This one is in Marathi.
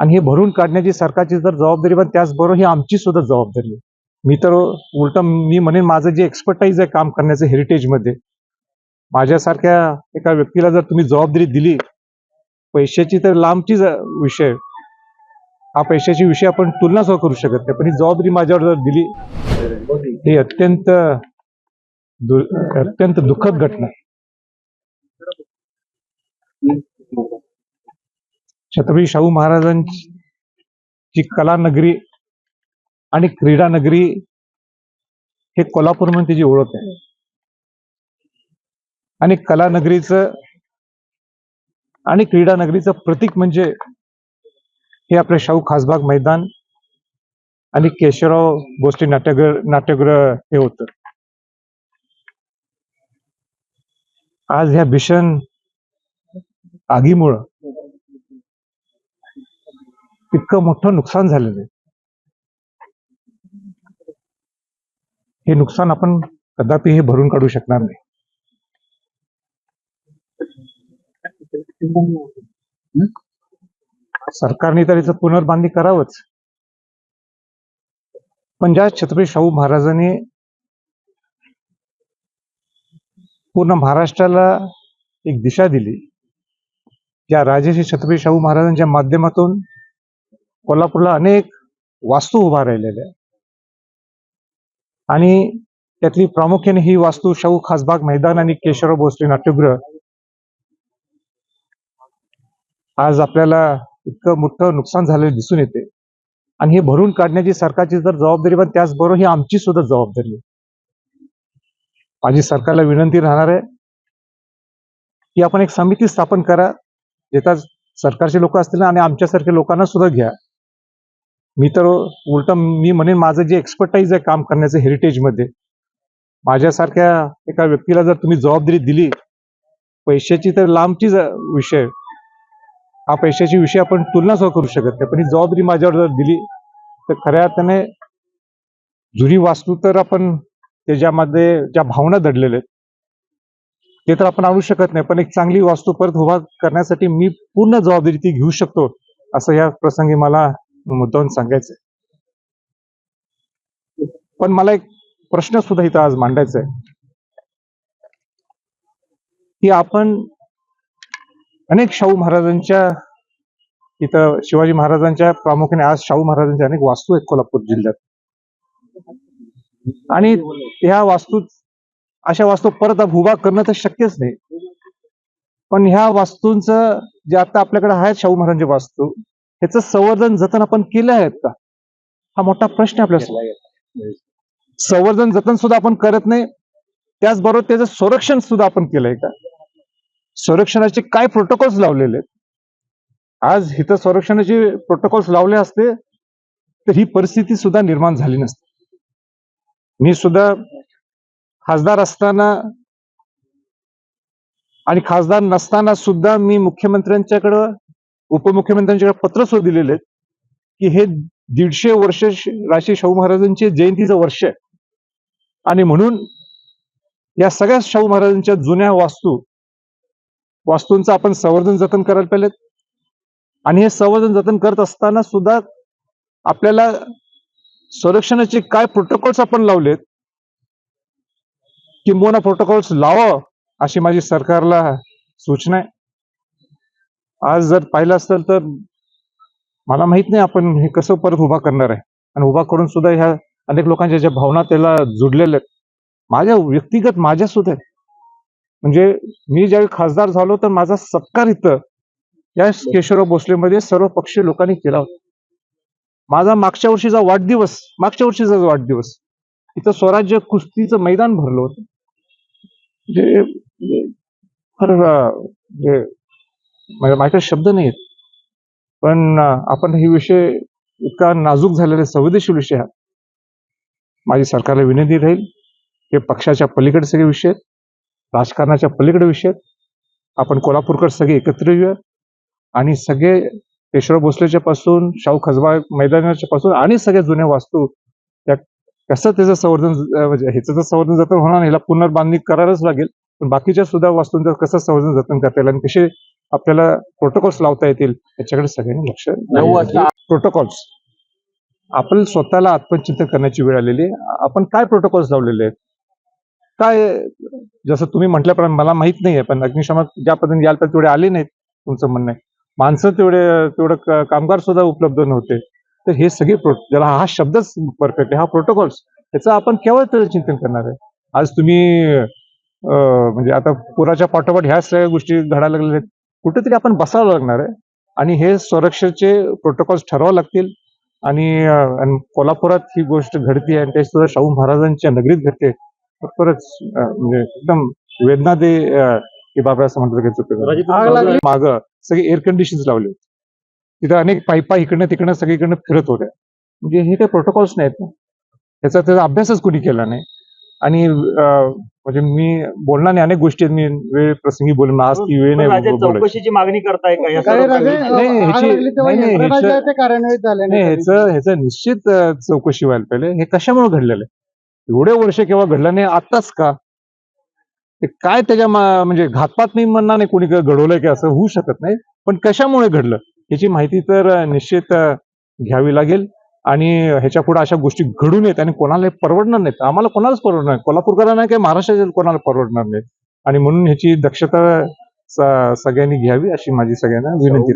आणि हे भरून काढण्याची सरकारची जर जबाबदारी पण त्याचबरोबर ही आमची सुद्धा जबाबदारी आहे मी तर उलट मी म्हणेन माझं जे एक्सपर्टाईज आहे काम करण्याचं हेरिटेजमध्ये माझ्यासारख्या एका व्यक्तीला जर तुम्ही जबाबदारी दिली पैशाची तर लांबची विषय हा पैशाची विषय आपण तुलना सुद्धा करू शकत नाही पण ही जबाबदारी माझ्यावर जर दिली ही अत्यंत अत्यंत दुःखद घटना आहे. छत्रपती शाहू महाराजांची कला नगरी आणि क्रीडा नगरी हे कोल्हापूर म्हणून त्याची ओळख आहे. आणि कला नगरीचं आणि क्रीडा नगरीचं प्रतीक म्हणजे हे आपले शाहू खासबाग मैदान आणि केशवराव गोष्टी नाट्यगृह नाट्यगृह हे होतं. आज ह्या भीषण आगीमुळं इतकं मोठं नुकसान झालेलं आहे. हे नुकसान आपण कदापि हे भरून काढू शकणार नाही. सरकारने तर याचं पुनर्बांधणी करावंच. पण ज्या छत्रपती शाहू महाराजांनी पूर्ण महाराष्ट्राला एक दिशा दिली ज्या राजेश्री छत्रपती शाहू महाराजांच्या माध्यमातून कोल्हापूरला अनेक वास्तू उभा राहिलेल्या आणि त्यातली प्रामुख्याने ही वास्तू शाहू खासबाग मैदान आणि केशवराव भोसले नाट्यगृह. आज आपल्याला इतकं मोठं नुकसान झालेलं दिसून येते. आणि हे भरून काढण्याची सरकारची जर जबाबदारी पण त्याचबरोबर ही आमची सुद्धा जबाबदारी आहे. माझी सरकारला विनंती राहणार आहे की आपण एक समिती स्थापन करा ज्याच्यात सरकारचे लोक असतील आणि आमच्यासारख्या लोकांना सुद्धा घ्या. मी तर उलट मी म्हणेन माझं जे एक्सपर्टाईज आहे काम करण्याचं हेरिटेजमध्ये माझ्यासारख्या एका व्यक्तीला जर तुम्ही जबाबदारी दिली पैशाची तर लांबचीच विषय. हा पैशाची विषय आपण तुलना सुद्धा करू शकत नाही. पण ही जबाबदारी माझ्यावर जर दिली तर खऱ्या अर्थाने जुनी वास्तू तर आपण त्याच्यामध्ये ज्या भावना दडलेल्या आहेत ते तर आपण आणू शकत नाही. पण एक चांगली वास्तू परत उभा करण्यासाठी मी पूर्ण जबाबदारी ती घेऊ शकतो असं या प्रसंगी मला मुद्दाहून सांगायचंय. पण मला एक प्रश्न सुद्धा इथं आज मांडायचा आहे की आपण अनेक शाहू महाराजांच्या इथं शिवाजी महाराजांच्या प्रामुख्याने आज शाहू महाराजांच्या अनेक वास्तू आहेत कोल्हापूर जिल्ह्यात. आणि ह्या वास्तू अशा वास्तू परत उभा करणं तर शक्यच नाही. पण ह्या वास्तूंचं जे आता आपल्याकडे आहेत शाहू महाराजांच्या वास्तू ह्याचं संवर्धन जतन आपण केलं आहेत का? हा मोठा प्रश्न आहे आपल्या संवर्धन जतन सुद्धा आपण करत नाही. त्याचबरोबर त्याचं संरक्षण सुद्धा आपण केलंय का? संरक्षणाचे काय प्रोटोकॉल्स लावलेले आहेत? आज इथं संरक्षणाचे प्रोटोकॉल्स लावले असते तर ही परिस्थिती सुद्धा निर्माण झाली नसती. मी सुद्धा खासदार असताना आणि खासदार नसताना सुद्धा मी मुख्यमंत्र्यांच्याकडं उपमुख्यमंत्र्यांच्याकडे पत्र सुद्धा दिलेले आहेत की हे दीडशे वर्ष राशी शाहू महाराजांचे जयंतीचं वर्ष आहे. आणि म्हणून या सगळ्या शाहू महाराजांच्या जुन्या वास्तू वास्तूंचं आपण संवर्धन जतन करायला पाहिजे आणि हे संवर्धन जतन करत असताना सुद्धा आपल्याला संरक्षणाचे काय प्रोटोकॉल्स आपण लावलेत किंबहुना प्रोटोकॉल्स लावा अशी माझी सरकारला सूचना आहे. आज जर पाहिलं असेल तर मला माहीत नाही आपण हे कसं परत उभा करणार आहे. आणि उभा करून सुद्धा ह्या अनेक लोकांच्या ज्या भावना त्याला जुडलेल्या आहेत माझ्या व्यक्तिगत माझ्या सुद्धा म्हणजे मी ज्यावेळी खासदार झालो तर माझा सत्कार इथं या केशवराव भोसलेमध्ये सर्व पक्षीय लोकांनी केला होता. माझा मागच्या वर्षीचा वाढदिवस मागच्या वर्षीचा वाढदिवस इथं स्वराज्य कुस्तीचं मैदान भरलं होतं. जे फार म्हणजे माझ्याकडे शब्द नाही आहेत पण आपण हे विषय इतका नाजूक झालेला संवेदनशील विषय आहात. माझी सरकारला विनंती राहील हे पक्षाच्या पलीकडे सगळे विषय आहेत. राजकारणाच्या पलीकडे विषय आहेत. आपण कोल्हापूरकर सगळे एकत्र येऊया. आणि सगळे केशवराव भोसलेच्या पासून शाहू खजबा मैदानाच्या पासून आणि सगळ्या जुन्या वास्तू त्या कसं त्याचं संवर्धन म्हणजे ह्याचं जर संवर्धन जतन होणार नाही ह्याला पुनर्बांधणी करायलाच लागेल. पण बाकीच्या सुद्धा वास्तूंचं कसं संवर्धन जतन करता येईल आणि कसे आपल्याला प्रोटोकॉल्स लावता येतील याच्याकडे सगळ्यांनी लक्ष प्रोटोकॉल्स आपण स्वतःला आत्मचिंतन करण्याची वेळ आलेली आहे. आपण काय प्रोटोकॉल्स लावलेले आहेत? काय जसं तुम्ही म्हटल्याप्रमाणे मला माहीत नाहीये पण अग्निशमक ज्या पद्धतीने याल तेवढे आले नाहीत तुमचं म्हणणं आहे. माणसं तेवढे तेवढं कामगार सुद्धा उपलब्ध नव्हते. तर हे सगळे ज्याला हा शब्दच परफेक्ट आहे हा प्रोटोकॉल्स याचं आपण केव्हा तरी चिंतन करणार आहे. आज तुम्ही म्हणजे आता पुराच्या पाठोपाठ ह्या सगळ्या गोष्टी घडायला लागलेल्या आहेत. कुठेतरी आपण बसावं लागणार आहे. आणि हे सुरक्षेचे प्रोटोकॉल्स ठरवावं लागतील. आणि कोल्हापुरात ही गोष्ट घडते आणि ते सुद्धा शाहू महाराजांच्या नगरीत घडते. अं, म्हणजे एकदम वेदना दे की बाबा असं म्हणतात. माग सगळे एअर कंडिशन्स लावले होते. तिथं अनेक पाईपा इकडनं तिकडनं सगळीकडनं फिरत होत्या. म्हणजे हे काही प्रोटोकॉल्स नाहीत ना. त्याचा त्याचा अभ्यासच कोणी केला नाही. आणि म्हणजे मी बोलणार नाही अनेक गोष्टी आहेत. मी वेळ प्रसंगी बोलून आज ती वेळ नाही. चौकशीची मागणी करताय का? ह्याची- निश्चित चौकशी व्हायला पाहिजे. हे कशामुळे घडलेलं आहे? एवढे वर्ष केव्हा घडलं नाही आताच का? ते काय त्याच्या मा- म्हणजे घातपात नाही म्हणणार नाही कोणी घडवलंय की असं होऊ शकत नाही पण कशामुळे घडलं? याची माहिती तर निश्चित घ्यावी लागेल. आणि ह्याच्या पुढे अशा गोष्टी घडून येत आणि कोणाला परवडणार नाहीत. आम्हाला कोणालाच परवडणार नाही. कोल्हापूरकरांना नाही काही महाराष्ट्राच्या कोणाला परवडणार नाही आणि म्हणून ह्याची दक्षता सगळ्यांनी घ्यावी अशी माझी सगळ्यांना विनंती